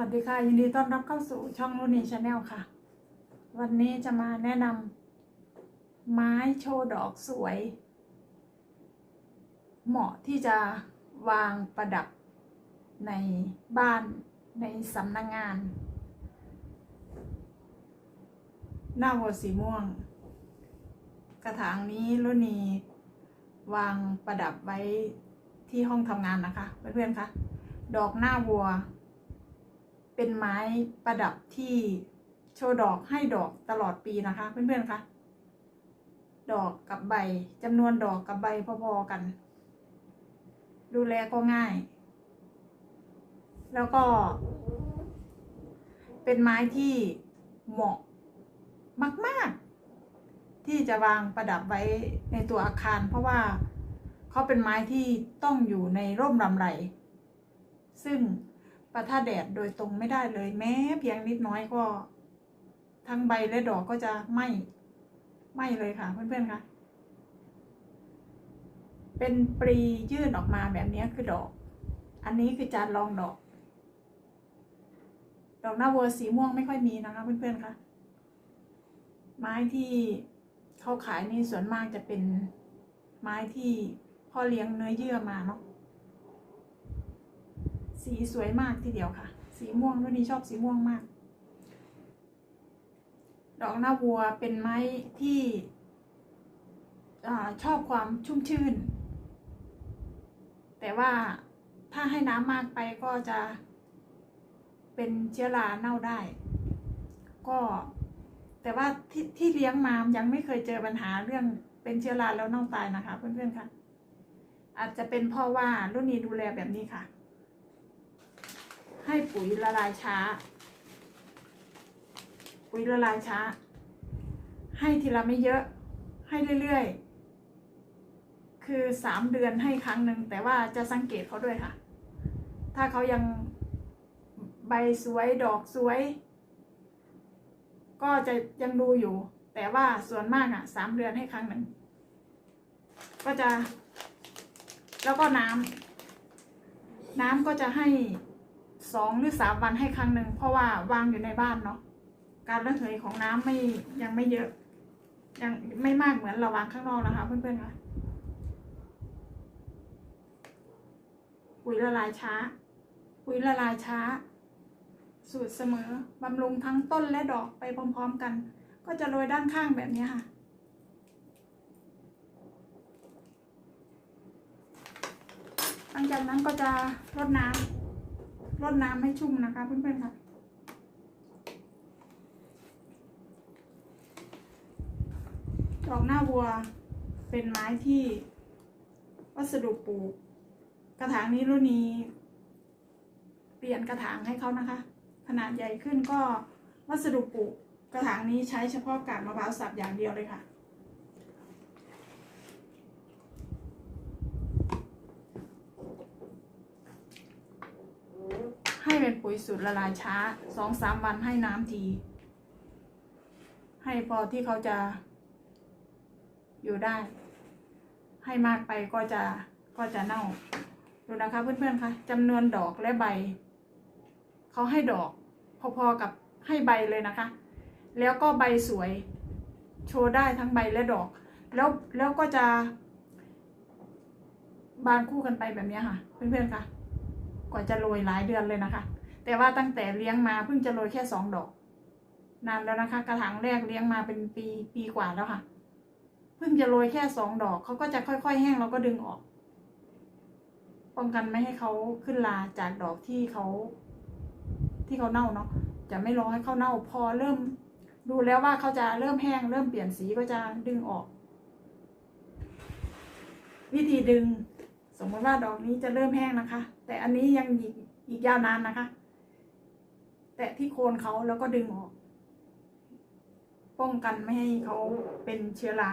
วัสดีค่ะ ยินดีต้อนรับเข้าสู่ช่องโรนีชาแนลค่ะ วันนี้จะมาแนะนำไม้โชว์ดอกสวย เหมาะที่จะวางประดับในบ้านในสำนักงงาน หน้าวัวสีม่วง กระถางนี้โรนีวางประดับไว้ที่ห้องทำงานนะคะเพื่อนๆคะดอกหน้าวัว เป็นไม้ประดับที่โชว์ดอกให้ดอกตลอดปีนะคะ เพื่อนๆคะดอกกับใบจำนวนดอกกับใบพอๆกัน ดูแลก็ง่าย แล้วก็ เป็นไม้ที่เหมาะมาก ๆ ที่จะวางประดับไว้ในตัวอาคาร เพราะว่าเขาเป็นไม้ที่ต้องอยู่ในร่มรำไร ซึ่ง ประทะแดดโดยตรงไม่ได้เลยแม้ เพียงนิดน้อยก็ ทั้งใบและดอกก็จะไหม้ไหม้เลยค่ะ เพื่อนๆคะเป็นปรียื่นออกมาแบบนี้คือดอก อันนี้คือจานรองดอก ดอกหน้าเวอร์สีม่วงไม่ค่อยมีนะคะ เพื่อนๆคะไม้ที่เขาขายนี่ส่วนมากจะเป็นไม้ที่พ่อเลี้ยงเนื้อเยื่อมาเนาะ สีสวยมากทีเดียวค่ะ สีม่วงรุ่นนี้ชอบสีม่วงมาก ดอกหน้าวัวเป็นไม้ที่อชอบความชุ่มชื่น แต่ว่าถ้าให้น้ำมากไปก็จะเป็นเชื้อราเน่าได้ ก็แต่ว่าที่ที่เลี้ยงมายังไม่เคยเจอปัญหาเรื่องเป็นเชื้อราแล้วเน่าตายนะคะ เพื่อนๆค่ะอาจจะเป็นเพราะว่ารุ่นนี้ดูแลแบบนี้ค่ะ ให้ปุ๋ยละลายช้า ปุ๋ยละลายช้า ให้ทีละไม่เยอะ ให้เรื่อยๆ คือสามเดือนให้ครั้งหนึ่งแต่ว่าจะสังเกตเขาด้วยค่ะ ถ้าเขายังใบสวยดอกสวย ก็จะยังดูอยู่ แต่ว่าส่วนมากอะสามเดือนให้ครั้งหนึ่งก็จะ แล้วก็น้ำน้ำก็จะให้ สองหรือสามวันให้ครั้งหนึ่งเพราะว่าวางอยู่ในบ้านเนาะการระเหยของน้ำไม่ยังไม่เยอะ ยังไม่มากเหมือนเราวางข้างนอกนะคะ เพื่อนๆคะปุ๋ยละลายช้า ปุ๋ยละลายช้า สูตรเสมอบำรุงทั้งต้นและดอกไปพร้อมๆกัน ก็จะโรยด้านข้างแบบนี้ค่ะหลังจากนั้นก็จะรดน้ำ รดน้ำให้ชุ่มนะคะเพื่อนๆค่ะดอกหน้าวัวเป็นไม้ที่วัสดุปลูก กระถางนี้รุ่นนี้เปลี่ยนกระถางให้เขานะคะ ขนาดใหญ่ขึ้นก็วัสดุปลูก กระถางนี้ใช้เฉพาะกาบมะพร้าวสับอย่างเดียวเลยค่ะ ให้เป็นปุ๋ยสูตรละลายช้าสองสามวันให้น้ำที ให้พอที่เขาจะ อยู่ได้ ให้มากไปก็จะก็จะเน่า ดูนะคะเพื่อนๆคะจำนวนดอกและใบ เขาให้ดอกพอๆกับให้ใบเลยนะคะ แล้วก็ใบสวย โชว์ได้ทั้งใบและดอก แล้วแล้วก็จะ บานคู่กันไปแบบนี้ค่ะ เพื่อนๆคะ ว่าจะโรยหลายเดือนเลยนะคะ แต่ว่าตั้งแต่เลี้ยงมาเพิ่งจะโรยแค่สองดอก นานแล้วนะคะ กระถางแรกเลี้ยงมาเป็นปีปีกว่าแล้วค่ะ เพิ่งจะโรยแค่สองดอกเขาก็จะค่อย ๆ แห้งเราก็ดึงออก ป้องกันไม่ให้เขาขึ้นลาจากดอกที่เขาที่เขาเน่าเนาะจะไม่รอให้เขาเน่าพอเริ่ม ดูแล้วว่าเขาจะเริ่มแห้ง เริ่มเปลี่ยนสีก็จะดึงออก วิธีดึง สมมติว่าดอกนี้จะเริ่มแห้งนะคะ แต่อันนี้ยังอีกอีกยาวนานนะคะ แตะที่โคนเขาแล้วก็ดึงออก ป้องกันไม่ให้เขาเป็นเชื้อรา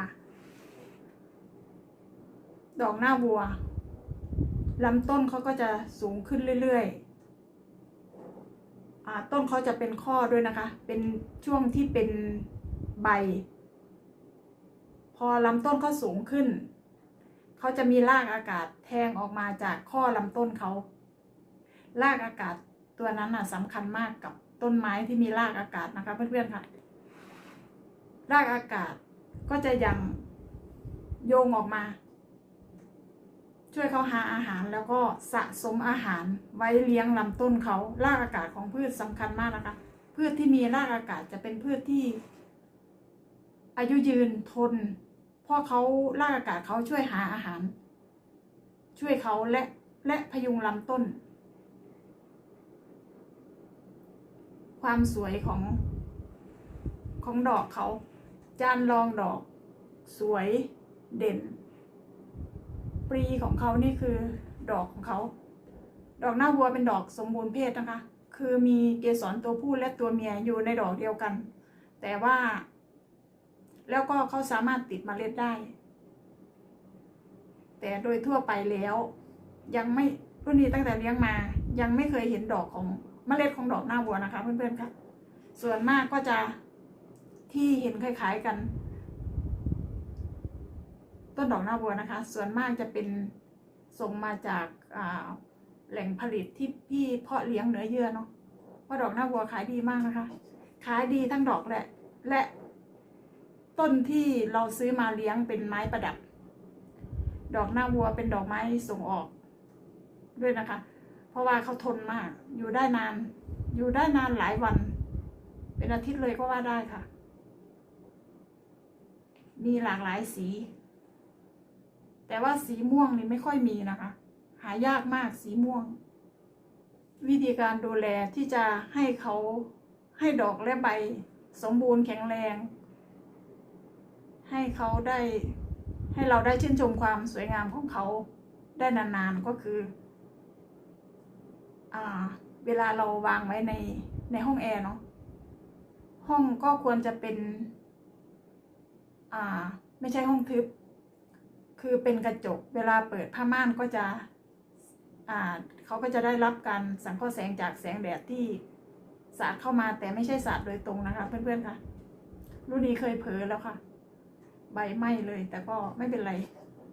ดอกหน้าวัวลำต้นเขาก็จะสูงขึ้นเรื่อยๆต้นเขาจะเป็นข้อด้วยนะคะ เป็นช่วงที่เป็นใบ พอลำต้นเขาสูงขึ้น เขาจะมีรากอากาศแทงออกมาจากข้อลำต้นเขารากอากาศตัวนั้นน่ะสำคัญมากกับต้นไม้ที่มีรากอากาศนะคะเพื่อนๆค่ะรากอากาศก็จะยังโยงออกมา ช่วยเขาหาอาหารแล้วก็สะสมอาหารไว้เลี้ยงลำต้นเขารากอากาศของพืชสำคัญมากนะคะ พืชที่มีรากอากาศจะเป็นพืชที่ อายุยืนทน ราะเขารากอากาศเขาช่วยหาอาหาร ช่วยเขาและและพยุงลำต้น ความสวยของของดอกเขาจานรองดอก สวยเด่น ปรีของเขานี่คือดอกของเขา ดอกหน้าวัวเป็นดอกสมบูรณ์เพศนะคะ คือมีเกสรตัวผู้และตัวเมียอยู่ในดอกเดียวกัน แต่ว่า แล้วก็เขาสามารถติดมเมล็ดได้ แต่โดยทั่วไปแล้ว ยังไม่รุ่นนี้ตั้งแต่เลี้ยงมา ยังไม่เคยเห็นดอกของมเมล็ดของดอกหน้าวัวนะคะ เพื่อนๆค่ะ ส่วนมากก็จะที่เห็นคล้ายๆกัน ต้นดอกหน้าวัวนะคะ ส่วนมากจะเป็นส่งมาจากาแหล่งผลิตที่พี่เพาะเลี้ยงเนื้อเยื่อเนาะเพราะดอกหน้าวัวขายดีมากนะคะ ขายดีทั้งดอกแหละ และ ต้นที่เราซื้อมาเลี้ยงเป็นไม้ประดับ ดอกหน้าวัวเป็นดอกไม้ส่งออก ด้วยนะคะ เพราะว่าเขาทนมาก อยู่ได้นาน อยู่ได้นานหลายวัน เป็นอาทิตย์เลยก็ว่าได้ค่ะ มีหลากหลายสี แต่ว่าสีม่วงนี่ไม่ค่อยมีนะคะ หายากมากสีม่วง วิธีการดูแลที่จะให้เขาให้ดอกและใบ สมบูรณ์แข็งแรง ให้เขาได้ให้เราได้ชื่นชมความสวยงามของเขาได้นานๆก็คืออ่าเวลาเราวางไว้ในในห้องแอร์เนาะห้องก็ควรจะเป็น อ่า ไม่ใช่ห้องทึบ คือเป็นกระจก เวลาเปิดผ้าม่านก็จะ อ่าเขาก็จะได้รับการสังเคราะห์แสงจากแสงแดดที่สาดเข้ามาแต่ไม่ใช่สาดโดยตรงนะคะ เพื่อนๆค่ะ รุ่นนี้เคยเผลอแล้วค่ะ ใบไหม้เลย แต่ก็ไม่เป็นไร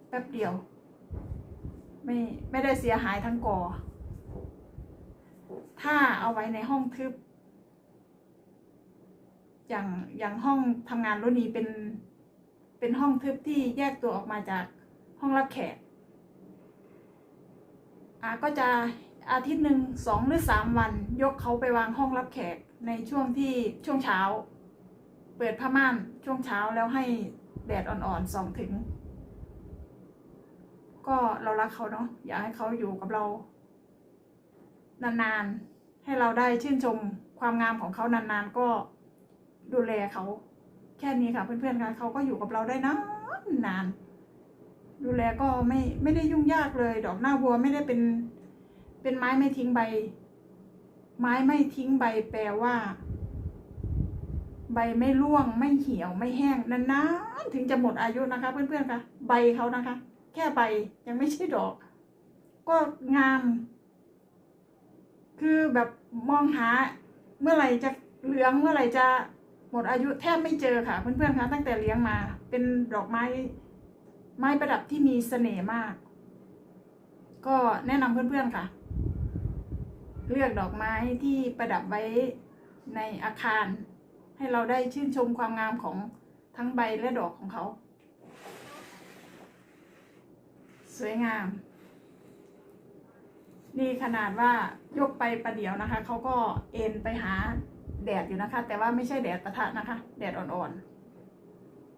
แป๊บเดียว ไม่ไม่ได้เสียหายทั้งกอถ้าเอาไว้ในห้องทึบ อย่างอย่างห้องทำงานรุ่นนี้เป็นเป็นห้องทึบที่แยกตัวออกมาจากห้องรับแขกอ่าก็จะอาทิตย์หนึ่งสองหรือสามวัน ยกเขาไปวางห้องรับแขกในช่วงที่ช่วงเช้า เปิดผ้าม่านช่วงเช้าแล้วให้แดดอ่อนๆส่องถึง ก็เรารักเขาเนาะอยากให้เขาอยู่กับเรา นานๆ ให้เราได้ชื่นชมความงามของเขานานๆ ก็ดูแลเขา แค่นี้ค่ะเพื่อนๆค่ะเขาก็อยู่กับเราได้นานนานดูแลก็ไม่ไม่ได้ยุ่งยากเลย ดอกหน้าวัวไม่ได้เป็น เป็นไม้ไม่ทิ้งใบ ไม้ไม่ทิ้งใบแปลว่า ใบไม่ร่วงไม่เหี่ยวไม่แห้งนานๆถึงจะหมดอายุนะคะ เพื่อนๆค่ะใบเขานะคะ แค่ใบยังไม่ใช่ดอก ก็งาม คือแบบมองหาเมื่อไหร่จะเหลืองเมื่อไหร่จะหมดอายุแทบไม่เจอค่ะ เพื่อนๆคะตั้งแต่เลี้ยงมา เป็นดอกไม้ไม้ประดับที่มีเสน่ห์มาก ก็แนะนำเพื่อนๆค่ะ เลือกดอกไม้ที่ประดับไว้ในอาคาร ให้เราได้ชื่นชมความงามของทั้งใบและดอกของเขา สวยงาม นี่ขนาดว่ายกไปประเดี๋ยวนะคะ เขาก็เอ็นไปหาแดดอยู่นะคะ แต่ว่าไม่ใช่แดดประทะนะคะ แดดอ่อน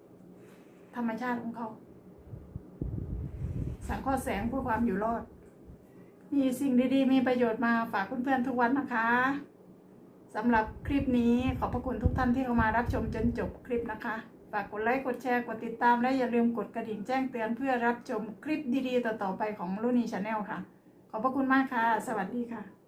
ๆ ธรรมชาติของเขา สังเคราะห์แสงเพื่อความอยู่รอด มีสิ่งดีๆ มีประโยชน์มาฝากเพื่อนๆทุกวันนะคะ สำหรับคลิปนี้ขอบพระคุณทุกท่านที่เข้ามารับชมจนจบคลิปนะคะ ฝากกดไลค์กดแชร์กดติดตาม และอย่าลืมกดกระดิ่งแจ้งเตือนเพื่อรับชมคลิปดีๆ ต่อๆไปของรุ่นีชาแนลค่ะ ขอบพระคุณมากค่ะ สวัสดีค่ะ